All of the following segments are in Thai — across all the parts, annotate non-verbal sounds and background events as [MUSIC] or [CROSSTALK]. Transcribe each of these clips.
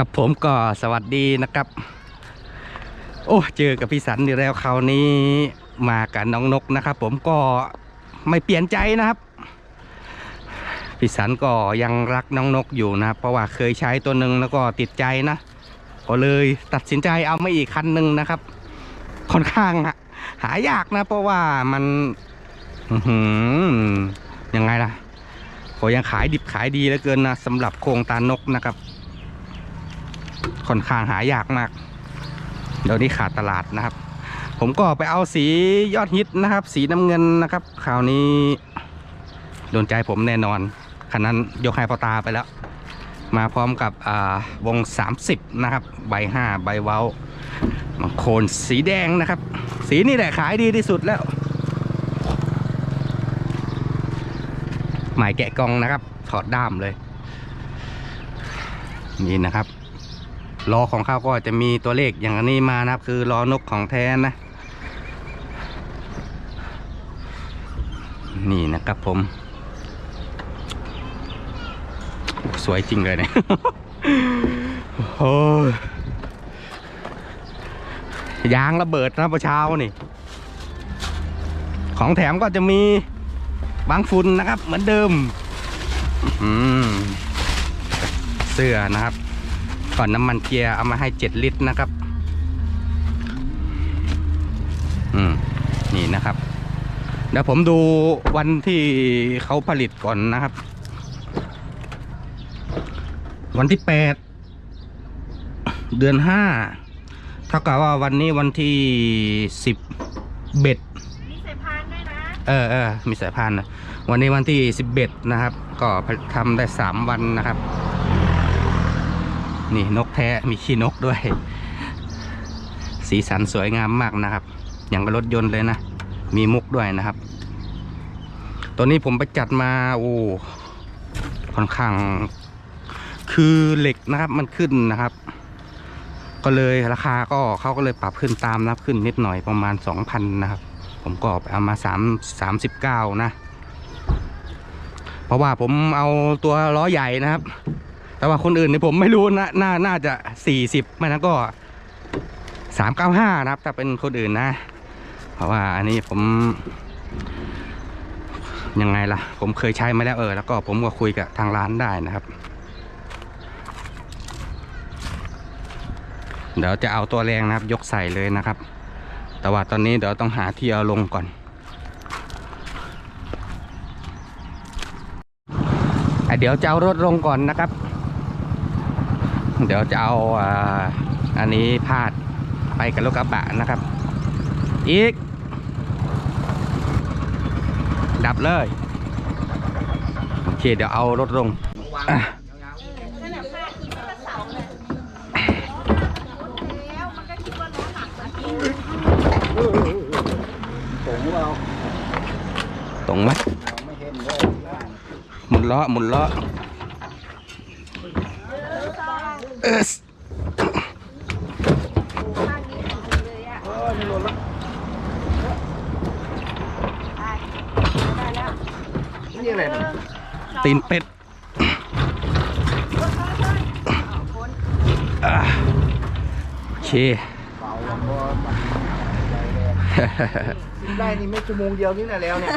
ครับผมก็สวัสดีนะครับ โอ้เจอกับพี่สันอีกแล้วคราวนี้มากับน้องนกนะครับ ผมก็ไม่เปลี่ยนใจนะครับพี่สันก็ยังรักน้องนกอยู่นะเพราะว่าเคยใช้ตัวหนึ่งแล้วก็ติดใจนะก็เลยตัดสินใจเอามาอีกคันหนึ่งนะครับ ค่อนข้างหายากนะ เพราะว่ามันยังไงล่ะก็ยังขายดิบขายดีเหลือเกินนะสำหรับโครงตานกนะครับ ค่อนข้างหายากมาก เดี๋ยวนี้ขาดตลาดนะครับ ผมก็ไปเอาสียอดฮิตนะครับ สีน้ำเงินนะครับคราวนี้โดนใจผมแน่นอนคันนั้นยกให้พ่อตาไปแล้ว มาพร้อมกับอ่าวง 30 นะครับ ใบ 5 ใบเว้ามาโคนสีแดงนะครับ สีนี่แหละขายดีที่สุดแล้วหมายแกะกองนะครับ ถอดด้ามเลย นี่นะครับ ล้อของเขาก็จะมีตัวเลขอย่างนี้มานะครับ คือล้อนกของแท้นะ นี่นะครับผม สวยจริงเลยเนี่ยโอ้ยยางระเบิดนะประเช้านี่ ของแถมก็จะมีบางฝุ่นนะครับ เหมือนเดิมเสื้อนะครับ ก่อนน้ำมันเกียร์เอามาให้7ลิตรนะครับ อืม นี่นะครับ เดี๋ยวผมดูวันที่เขาผลิตก่อนนะครับ วันที่8เดือน5เท่ากับว่าวันนี้วันที่10เบ็ดมีสายพานด้วยนะเออเออมีสายพานนะวันนี้วันที่สิบเอ็ดนะครับ ก็ทำได้สามวันนะครับ นี่นกแท้มีขี้นกด้วย สีสันสวยงามมากนะครับ อย่างกับรถยนต์เลยนะ มีมุกด้วยนะครับ ตัวนี้ผมไปจัดมาโอ้ค่อนข้างคือเหล็กนะครับมันขึ้นนะครับ ก็เลยราคาก็เขาก็เลยปรับขึ้นตามนับขึ้นนิดหน่อยประมาณสองพันนะครับ ผมก็เอามาสามสามสิบเก้านะ เพราะว่าผมเอาตัวล้อใหญ่นะครับ แต่ว่าคนอื่นเนี่ยผมไม่รู้นะน่าน่าจะสี่สิบไม่นั้นก็สามเก้าห้านะครับ ถ้าเป็นคนอื่นนะ เพราะว่าอันนี้ผม ยังไงล่ะ ผมเคยใช้มาแล้วเออ แล้วก็ผมก็คุยกับทางร้านได้นะครับ เดี๋ยวจะเอาตัวแรงนะครับ ยกใส่เลยนะครับ แต่ว่าตอนนี้เดี๋ยวต้องหาที่เอาลงก่อนเดี๋ยวจะเอารถลงก่อนนะครับ เดี๋ยวจะเอาอันนี้พาดไปกับรถกระบะนะครับ อีก ดับเลย โอเค เดี๋ยวเอารถลงอะนั่นแหละพาดอีกมันก็เสาเลยแล้วมันก็คิดว่าล้อหนักนะพี่สูงตรงไหมหมุนล้อหมุนล้อเอ สข้างนี้สุดเลยอะเออนี่หล่นแล้วได้แล้วนี่อะไรนะตีนเป็ดอะโอเคเบาแล้วก็มันได้นี่ไม่ชั่วโมงเดียวนี่แหละแล้วเนี่ย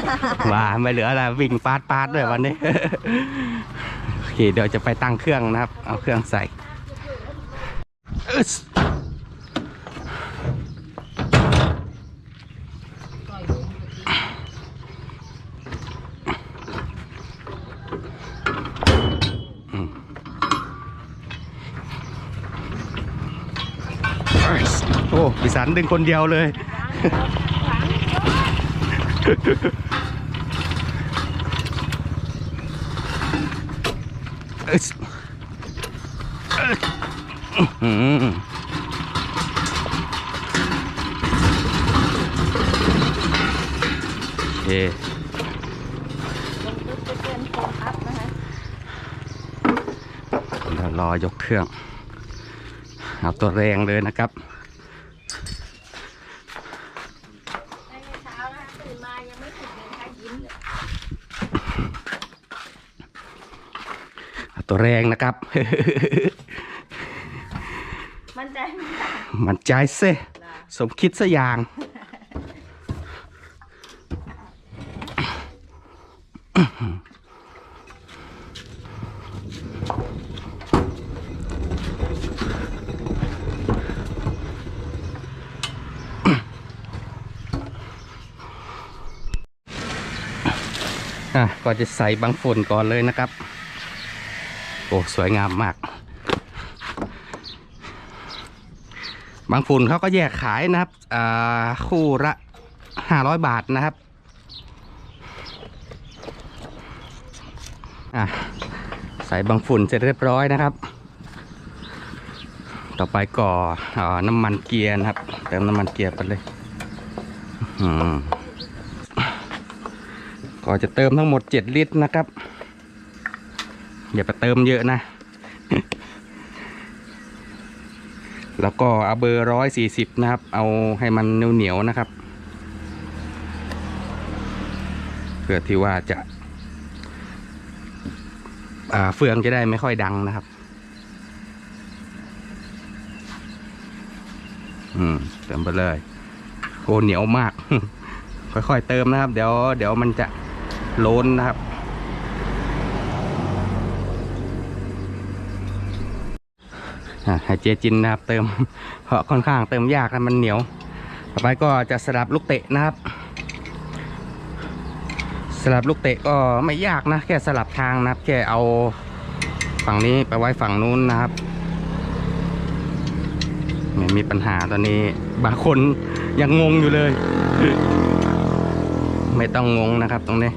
ว่าไม่เหลืออะไรวิ่งปาดปาดด้วยวันนี้โอเคเดี๋ยวจะไปตั้งเครื่องนะครับ เอาเครื่องใส่อึ๊สอืม โอ้พิสันดึงคนเดียวเลยเอ้ยเอ้ยอื้อหือ โอเคเดี๋ยวรอยกเครื่อง เอาตัวแรงเลยนะครับเอาตัวแรงนะครับ ใจไม่ได้มันใจเซสมคิดสอย่าง อะก็จะใส่บางฝุ่นก่อนเลยนะครับ โอ้ สวยงามมาก บางฝุ่นเขาก็แยกขายนะครับคู่ละห้าร้อยบาทนะครับใส่บางฝุ่นเสร็จเรียบร้อยนะครับ ต่อไปก่ออน้ำมันเกียร์นะครับ เติมน้ำมันเกียร์ไปเลยก็จะเติมทั้งหมด 7 ลิตรนะครับ อย่าไปเติมเยอะนะ แล้วก็เอาเบอร์ร้อยสี่สิบนะครับ เอาให้มันเหนียวๆนะครับ เพื่อที่ว่าจะาเฟืองจะได้ไม่ค่อยดังนะครับ อืมเติมไปเลยโอ้เหนียวมาก ค่อยๆเติมนะครับ เดี๋ยวเดี๋ยวมันจะโล้นนะครับ อะให้ เจจินนะครับเติมเพราะค่อนข้างเติมยากนะมันเหนียว ต่อไปก็จะสลับลูกเตะนะครับ สลับลูกเตะก็ไม่ยากนะ แค่สลับทางนะครับ แค่เอาฝั่งนี้ไปไว้ฝั่งนู้นนะครับไม่มีปัญหาตอนนี้บางคนยังงงอยู่เลย ไม่ต้องงงนะครับตรงนี้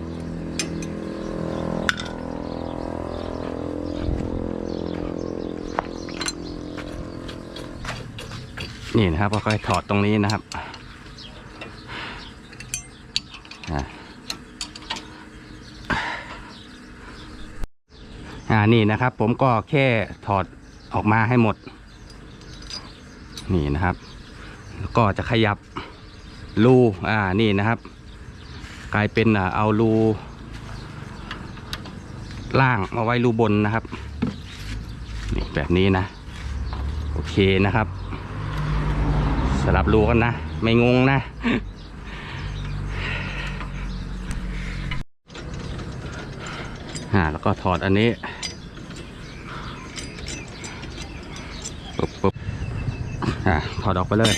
นี่นะครับค่อยถอดตรงนี้นะครับอ่านี่นะครับ ผมก็แค่ถอดออกมาให้หมด นี่นะครับแล้วก็จะขยับรูอ่านี่นะครับ กลายเป็นเอารูล่างมาไว้รูบนนะครับ นี่แบบนี้นะ โอเคนะครับ สลับรูกันนะ ไม่งงนะ อ่า แล้วก็ถอดอันนี้ปุ๊บปุ๊บอ่า ถอดออกไปเลย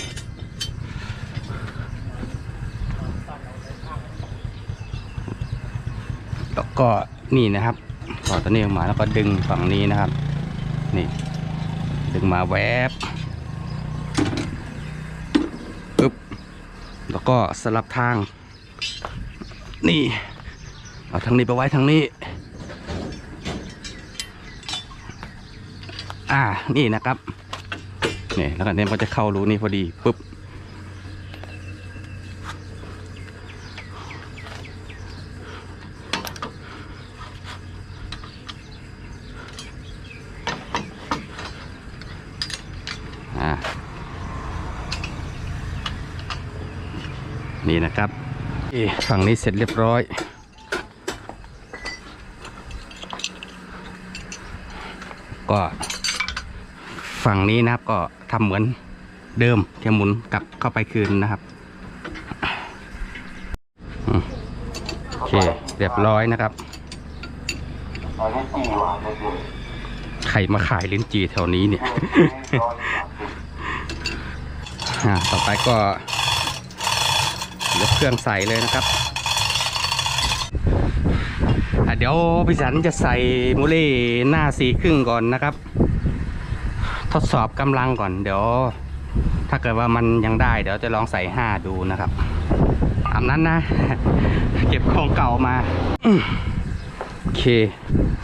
แล้วก็นี่นะครับถอดตัวนี้ออกมาแล้วก็ดึงฝั่งนี้นะครับ นี่ ดึงมาแวบ แล้ว ก็สลับทาง นี่ เอาทางนี้ไปไว้ทางนี้ อ่า นี่นะครับ นี่แล้วก็เนี่ยก็จะเข้ารูนี้พอดีปุ๊บ อ่า นี่นะครับเอ๊ะ ฝั่งนี้เสร็จเรียบร้อย ก็ฝั่งนี้นะครับก็ทำเหมือนเดิมแค่หมุนกลับเข้าไปคืนนะครับโอเคเรียบร้อยนะครับใครมาขายลิ้นจีแถวนี้เนี่ยต่อไปก็ ยกเครื่องใส่เลยนะครับเดี๋ยวพี่สันจะใส่มูเล่หน้าสีครึ่งก่อนนะครับ ทดสอบกำลังก่อน เดี๋ยว ถ้าเกิดว่ามันยังได้ เดี๋ยวจะลองใส่ห้าดูนะครับตามนั้นนะ เก็บของเก่ามาโอเค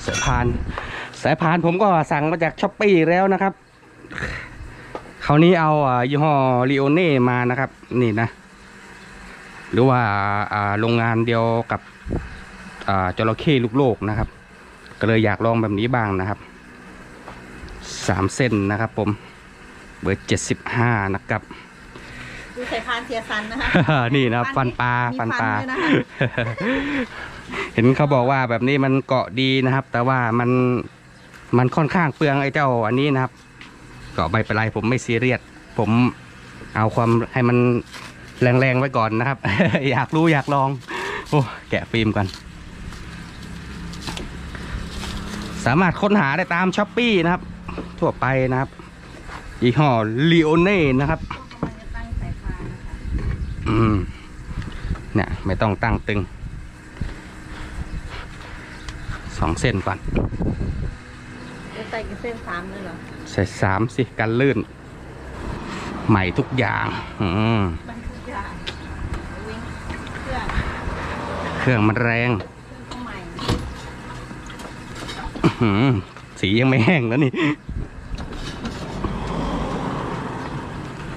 สายพาน สายพานผมก็สั่งมาจากช้อปปี้แล้วนะครับคราวนี้เอาอ่ายี่ห้อลีโอเน่มานะครับ นี่นะ หรือว่าอ่าโรงงานเดียวกับอ่าจระเข้ลูกโลกนะครับ ก็เลยอยากลองแบบนี้บ้างนะครับสามเส้นนะครับผมเบอร์เจ็ดสิบห้านะครับดูสายพานเสียสันนะคะนี่นะครับฟันปลามีฟันฟันปลาด้วยนะคะเห็นเขาบอกว่าแบบนี้มันเกาะดีนะครับ แต่ว่ามันมันค่อนข้างเปลืองไอ้เจ้าอันนี้นะครับก็ไม่เป็นไรผมไม่ซีเรียสผมเอาความให้มัน แรงๆไว้ก่อนนะครับ อยากรู้อยากลอง โอ้แกะฟิล์มก่อนสามารถค้นหาได้ตามช้อปปี้นะครับ ทั่วไปนะครับยี่ห้อลีโอเน่นะครับกำลังจะตั้งสายพานนะคะอืมเนี่ยไม่ต้องตั้งตึงสองเส้นก่อนจะใส่กี่เส้นสามเลยเหรอใส่สามสิกันลื่น ใหม่ทุกอย่าง อืม มันทุกอย่างวิ่งเครื่อง เครื่องมันแรงสียังไม่แห้งแล้วนี่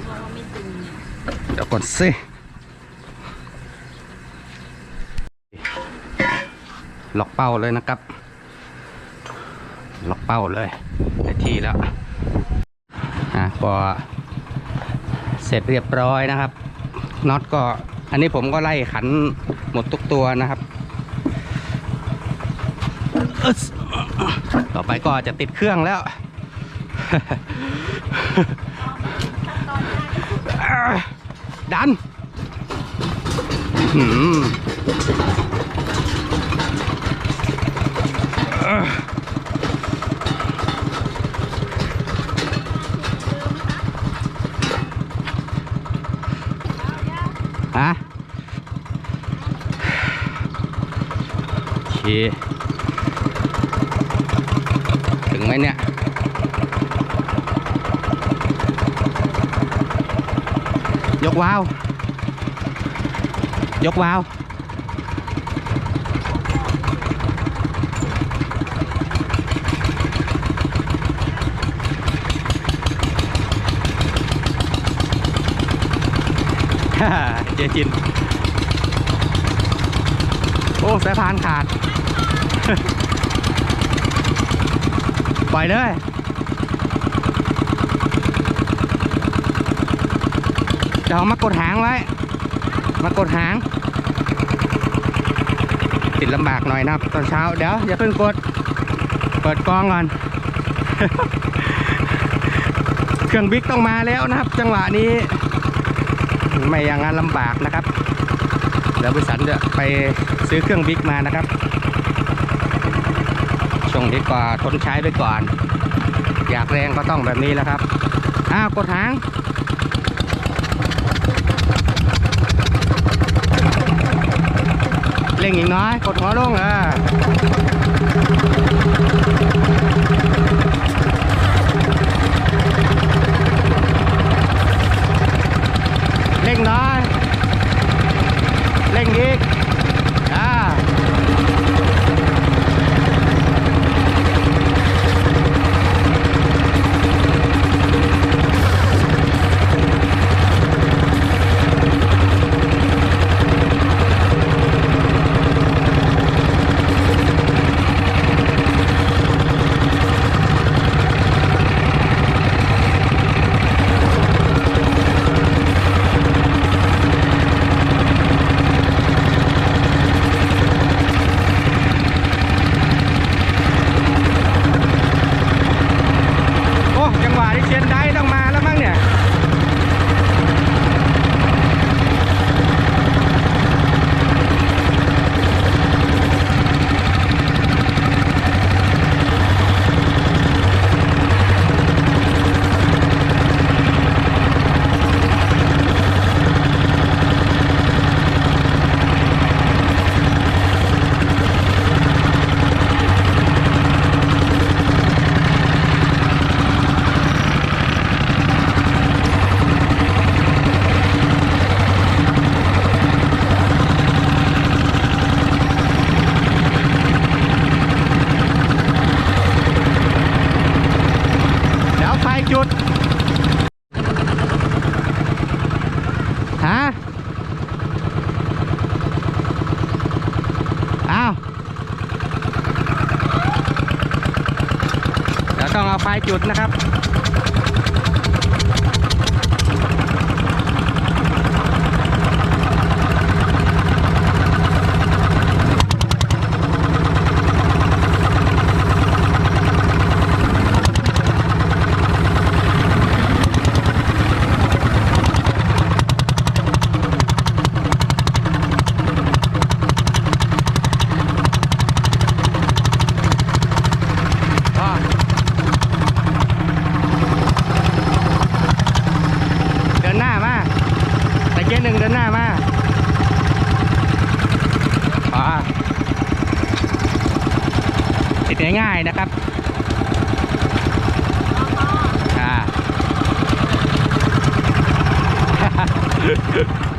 เพราะว่าไม่ตึงเดี๋ยวก่อนสิล็อกเป้าเลยนะครับ ล็อกเป้าเลยได้ที่แล้วอะก็เสร็จเรียบร้อยนะครับน็อตก็อันนี้ผมก็ไล่ขัน หมดทุกตัวนะครับ ต่อไปก็จะติดเครื่องแล้ว ดันอืมหือฮะโอเค ถึงไหมเนี่ยยกว้าวยกว้าวฮ่าเจจินโอ้สายพานขาด ปล่อยเลยเดี๋ยวเอามากดหางไว้ มากดหาง ติดลำบากหน่อยนะครับ ตอนเช้าเดี๋ยวอย่าเพิ่งกด เปิดกล้องก่อน เครื่องบิ๊กต้องมาแล้วนะครับ จังหวะนี้ ไม่อย่างนั้นลำบากนะครับ เดี๋ยวบริษัทจะไป ซื้อเครื่องบิ๊กมานะครับช่วงนี้ก็ทนใช้ไปก่อน อยากแรงก็ต้องแบบนี้แหล้วครับ อ้าวกดหางเร่งอีกน้อย กดหัวลงเออเร่งน้อย เร่งอีก จุดนะครับ Yeah. [LAUGHS]